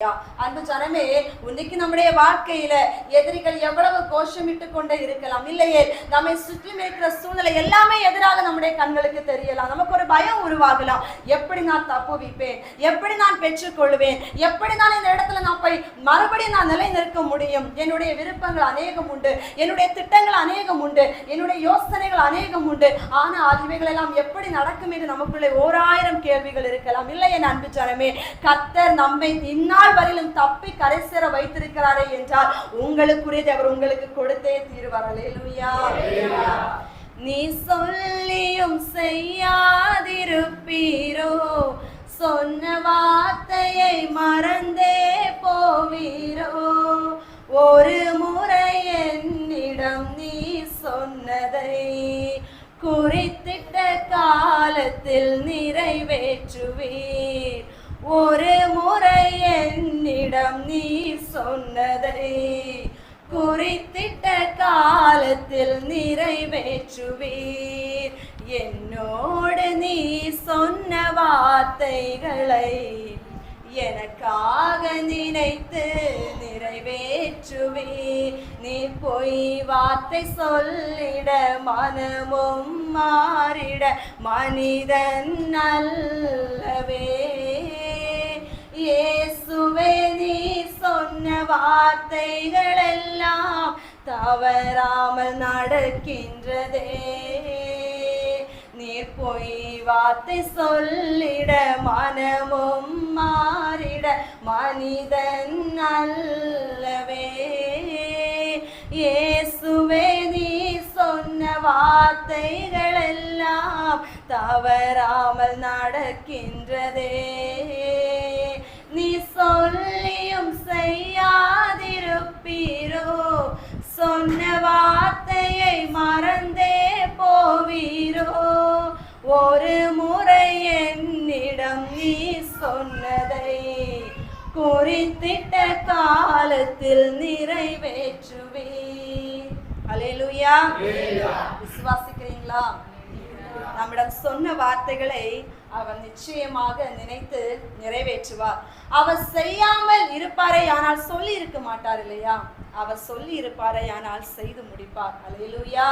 அன்பு ஜனமே இன்னைக்கு நம்முடைய வாழ்க்கையில எதிரிகள் எவ்வளவு கோஷமிட்டு கொண்டே இருக்கலாம். இல்லையே நம்மை சுற்றி இருக்கிற சூழ்நிலை எல்லாமே எதிராக நம்முடைய கண்களுக்கு தெரியலாம். நமக்கு ஒரு பயம் உருவாகலாம். எப்படி நான் தப்புவிப்பேன் எப்படி நான் பெற்றுக்கொள்வேன்? எப்படி நான் இந்த இடத்துல நான் போய் மறுபடியும் நான் நிலை நிற்க முடியும்? என்னுடைய விருப்பங்கள் அநேகம் உண்டு. என்னுடைய திட்டங்கள் அநேகம் உண்டு. என்னுடைய யோசனைகள் அநேகம் உண்டு. ஆனா இவைகள் எல்லாம் எப்படி நடக்கும் என்று நமக்குள்ளே ஓராயிரம் கேள்விகள் இருக்கலாம். இல்லையே அன்பு ஜனமே கத்தர் நம்மை இந்நாள் வரையிலும் தப்பி கரை சேர வைத்திருக்கிறாரே என்றால் உங்களுக்குரியது அவர் உங்களுக்கு கொடுத்தே தீர்வார். அல்லேலூயா நீ சொல்லியும் செய்யாதிருப்பீரோ சொன்ன வார்த்தையை மறந்தே போவீரோ. ஒரு முறை என்னிடம் நீ சொன்னதை குறித்திட்ட காலத்தில் நிறைவேற்றுவீர். ஒரு என்னிடம் நீ சொன்னதை குறித்திட்ட காலத்தில் நிறைவேற்றுவீர். என்னோடு நீ சொன்ன வார்த்தைகளை எனக்காக நினைத்து நிறைவேற்றுவீர். நீ பொய் வார்த்தை சொல்லிட மனமும் மாறிட மனிதன் நல்லவே வார்த்தைகளெல்லாம் தவறாமல் நடக்கின்றதே. நீர் பொய் வார்த்தை சொல்லிட மனமும் மாறிட மனிதன் அல்லவே. இயேசுவே நீ சொன்ன வார்த்தைகளெல்லாம் தவறாமல் நடக்கின்றதே. சொன்ன வார்த்தையை மறந்தே போவீரோ? ஒரு முறை என்னிடம் நீ சொன்னதை குறித்திட்ட காலத்தில் நிறைவேற்றுவே அலேலுயா விசுவாசிக்கிறீங்களா? நம்மிடம் சொன்ன வார்த்தைகளை அவர் நிச்சயமாக நினைத்து நிறைவேற்றுவார். அவர் செய்யாமல் இருப்பாரே ஆனால் சொல்லி இருக்க மாட்டார் இல்லையா? அவர் சொல்லி இருப்பாரே ஆனால் செய்து முடிப்பார். அலையிலுயா